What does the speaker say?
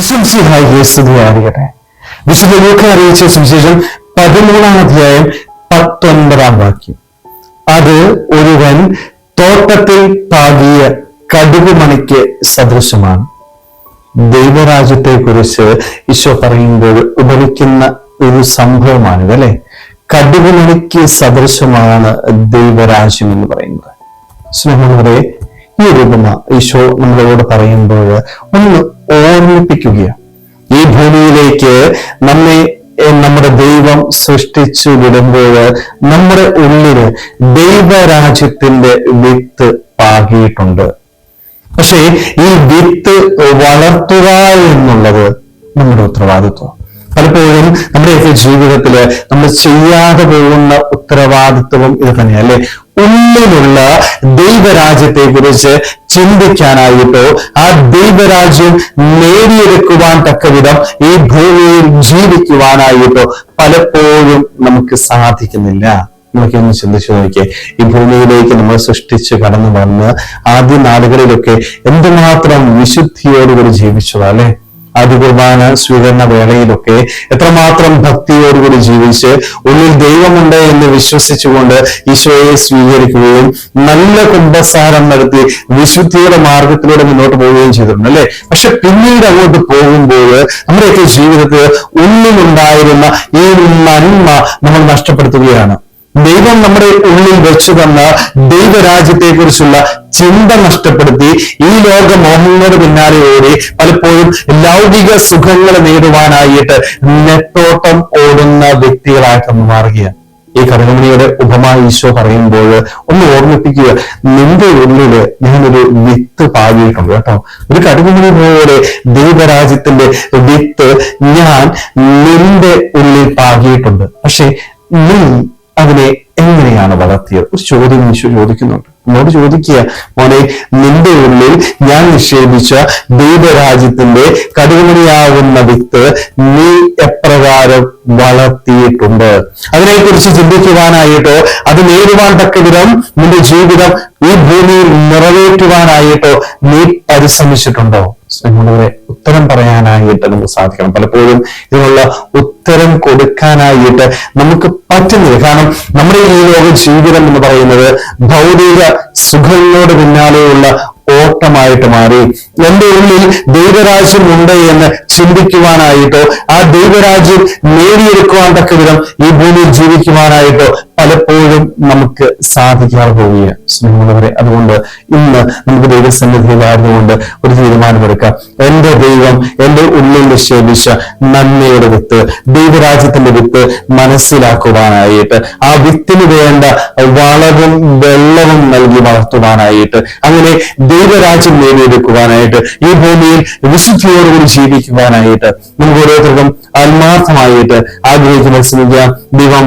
സ്തുതിയായിരിക്കട്ടെ വിശുദ്ധ ലൂക്ക അറിയിച്ച സുവിശേഷം പതിമൂന്നാം അധ്യായം പത്തൊൻപതാം വാക്യം. അത് ഒരുവൻ തോട്ടത്തിൽ പാകിയ കടുകുമണിക്ക് സദൃശമാണ്. ദൈവരാജ്യത്തെ കുറിച്ച് ഈശോ പറയുമ്പോൾ ഉപമിക്കുന്ന ഒരു സംഭവമാണിത് അല്ലെ? കടുകുമണിക്ക് സദൃശമാണ് ദൈവരാജ്യം എന്ന് പറയുന്നത്. സ്നേഹമുള്ളവരെ ഈ രൂപമ ഈശോ നമ്മളോട് പറയുമ്പോൾ ഒന്ന് ഓർമ്മിപ്പിക്കുകയാണ്. ഈ ഭൂമിയിലേക്ക് നമ്മെ നമ്മുടെ ദൈവം സൃഷ്ടിച്ചു വിടുമ്പോൾ നമ്മുടെ ഉള്ളിൽ ദൈവരാജ്യത്തിന്റെ വിത്ത് പാകിയിട്ടുണ്ട്. പക്ഷേ ഈ വിത്ത് വളർത്തുക എന്നുള്ളത് നമ്മുടെ ഉത്തരവാദിത്വം. പലപ്പോഴും നമ്മുടെയൊക്കെ ജീവിതത്തിൽ നമ്മൾ ചെയ്യാതെ പോകുന്ന ഉത്തരവാദിത്വം ഇത് തന്നെയാണ് അല്ലെ? ഉള്ളിലുള്ള ദൈവരാജ്യത്തെ കുറിച്ച് ചിന്തിക്കാനായിട്ടോ ആ ദൈവരാജ്യം നേടിയെടുക്കുവാൻ തക്കവിധം ഈ ഭൂമിയിൽ ജീവിക്കുവാനായിട്ടോ പലപ്പോഴും നമുക്ക് സാധിക്കുന്നില്ല. നമുക്ക് ഒന്ന് ചിന്തിച്ചു നോക്കിയേ ഈ ഭൂമിയിലേക്ക് നമ്മൾ സൃഷ്ടിച്ച് കടന്നു വന്ന് ആദ്യ നാടുകളിലൊക്കെ എന്തുമാത്രം വിശുദ്ധിയോടുകൂടി ജീവിച്ചതാ അല്ലെ? ആദ്യ കുർബാന സ്വീകരണ വേളയിലൊക്കെ എത്രമാത്രം ഭക്തിയോടുകൂടി ജീവിച്ച് ഉള്ളിൽ ദൈവമുണ്ട് എന്ന് വിശ്വസിച്ചുകൊണ്ട് ഈശോയെ സ്വീകരിക്കുകയും നല്ല കുംഭസാരം നടത്തി വിശുദ്ധിയുടെ മാർഗത്തിലൂടെ മുന്നോട്ട് പോവുകയും ചെയ്തിട്ടുണ്ട് അല്ലെ? പക്ഷെ പിന്നീട് അങ്ങോട്ട് പോകുമ്പോൾ നമ്മുടെയൊക്കെ ജീവിതത്തിൽ ഉള്ളിലുണ്ടായിരുന്ന ഈ നന്മ നമ്മൾ നഷ്ടപ്പെടുത്തുകയാണ്. ദൈവം നമ്മുടെ ഉള്ളിൽ വെച്ചു തന്ന ദൈവരാജ്യത്തെ കുറിച്ചുള്ള ചിന്ത നഷ്ടപ്പെടുത്തി ഈ ലോക മോഹങ്ങളുടെ പിന്നാലെ ഓടി പലപ്പോഴും ലൗകിക സുഖങ്ങൾ നേടുവാനായിട്ട് നെട്ടോട്ടം ഓടുന്ന വ്യക്തികളായിട്ട് നമ്മൾ മാറുകയാണ്. ഈ കടകമണിയുടെ ഉപമ ഈശോ പറയുമ്പോൾ ഒന്ന് ഓർമ്മിപ്പിക്കുക. നിന്റെ ഉള്ളിൽ ഞാനൊരു വിത്ത് പാകിയിട്ടുണ്ട് കേട്ടോ. ഒരു കടകമണി പോലെ ദൈവരാജ്യത്തിന്റെ വിത്ത് ഞാൻ നിന്റെ ഉള്ളിൽ പാകിയിട്ടുണ്ട്. പക്ഷെ നീ അതിനെ എങ്ങനെയാണ് വളർത്തിയത്? ഒരു ചോദ്യം ഈശോ ചോദിക്കുന്നുണ്ട്. നമ്മോട് ചോദിക്കുക മോനെ നിന്റെ ഉള്ളിൽ ഞാൻ നിക്ഷേപിച്ച ദൈവരാജ്യത്തിന്റെ കടുകുമണിയാകുന്ന വിത്ത് നീ എപ്രകാരം വളർത്തിയിട്ടുണ്ട്? അതിനെക്കുറിച്ച് ചിന്തിക്കുവാനായിട്ടോ അത് നേടുവാൻ തക്ക വിധം നിന്റെ ജീവിതം ഈ ഭൂമിയിൽ നിറവേറ്റുവാനായിട്ടോ നീ പരിശ്രമിച്ചിട്ടുണ്ടോ? സ്നേഹമുള്ളവരെ ഉത്തരം പറയാനായിട്ട് നമുക്ക് സാധിക്കണം. പലപ്പോഴും ഇതിനുള്ള ഉത്തരം കൊടുക്കാനായിട്ട് നമുക്ക് പറ്റുന്നില്ല. കാരണം നമ്മുടെ ഈ ലോക ജീവിതം എന്ന് പറയുന്നത് ഭൗതിക സുഖങ്ങളോട് പിന്നാലെയുള്ള ഓട്ടമായിട്ട് മാറി. എന്റെ ഉള്ളിൽ ദൈവരാജ്യം ഉണ്ട് എന്ന് ചിന്തിക്കുവാനായിട്ടോ ആ ദൈവരാജ്യം നേടിയെടുക്കുവാൻ തക്ക വിധം ഈ ഭൂമിയിൽ ജീവിക്കുവാനായിട്ടോ പലപ്പോഴും നമുക്ക് സാധിക്കാതെ പോവുകയാണ് സ്നേഹമുള്ളവരെ അതുകൊണ്ട് ഇന്ന് നമുക്ക് ദൈവസന്നിധിയിലായിരുന്നുകൊണ്ട് ഒരു തീരുമാനമെടുക്കാം. എന്റെ ദൈവം എന്റെ ഉള്ളിൽ നിക്ഷേപിച്ച നന്മയുടെ വിത്ത് ദൈവരാജ്യത്തിന്റെ വിത്ത് മനസ്സിലാക്കുവാനായിട്ട് ആ വിത്തിന് വേണ്ട വളവും വെള്ളവും നൽകി വളർത്തുവാനായിട്ട് അങ്ങനെ ദൈവരാജ്യം നേടിയെടുക്കുവാനായിട്ട് ഈ ഭൂമിയിൽ വിശുദ്ധിയോടുകൂടി ജീവിക്കുവാനായിട്ട് നമുക്ക് ഓരോരുത്തർക്കും ആത്മാർത്ഥമായിട്ട് ആഗ്രഹിക്കുന്ന ശ്രമിക്കാം ദൈവം